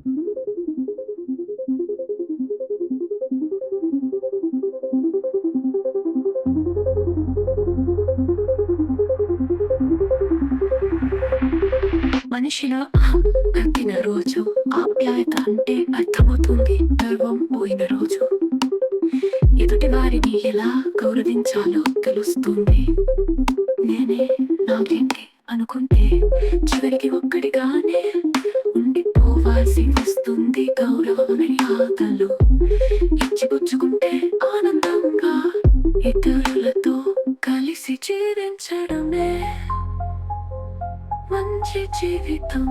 మనిషిలో అహం రోజు ఆప్యాయత అంటే అర్థమవుతుంది గర్వం పోయిన రోజు. ఎదుటి వారిని ఎలా గౌరవించాలో తెలుస్తుంది. నేనే నాకేంటి అనుకుంటే చివరికి ఒక్కడిగానే వస్తుంది గౌరవమని ఆకలు. ఇచ్చిపుచ్చుకుంటే ఆనందంగా ఇతరులతో కలిసి జీవించడమే మంచి జీవితం.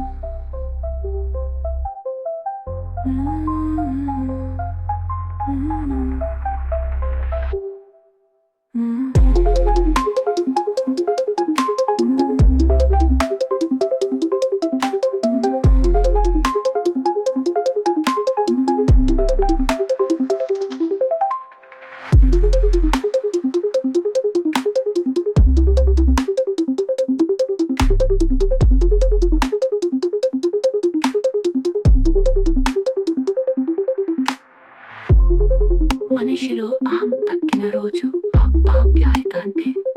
మనిషిలో అహం తగ్గిన రోజు ఆప్యాయత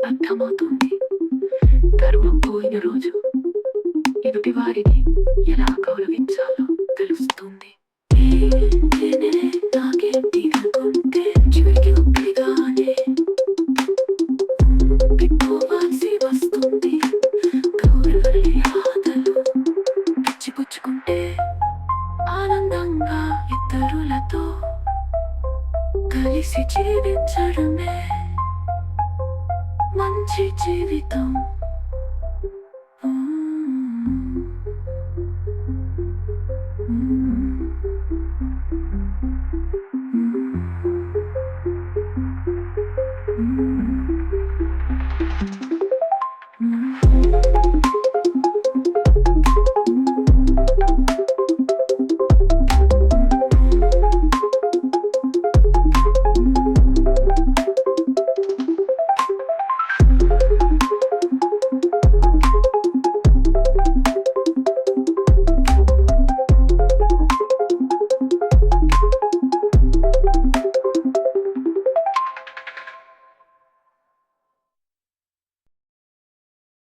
అర్థమవుతుంది. గర్వం పోయిన రోజు ఎదుటి వారిని ఎలా గౌరవించాలో తెలుస్తుంది. ఆనందంగా ఇతరులతో 다이시 집인 사람에 먼지 집이 동 음. 음. 음. 음. 음.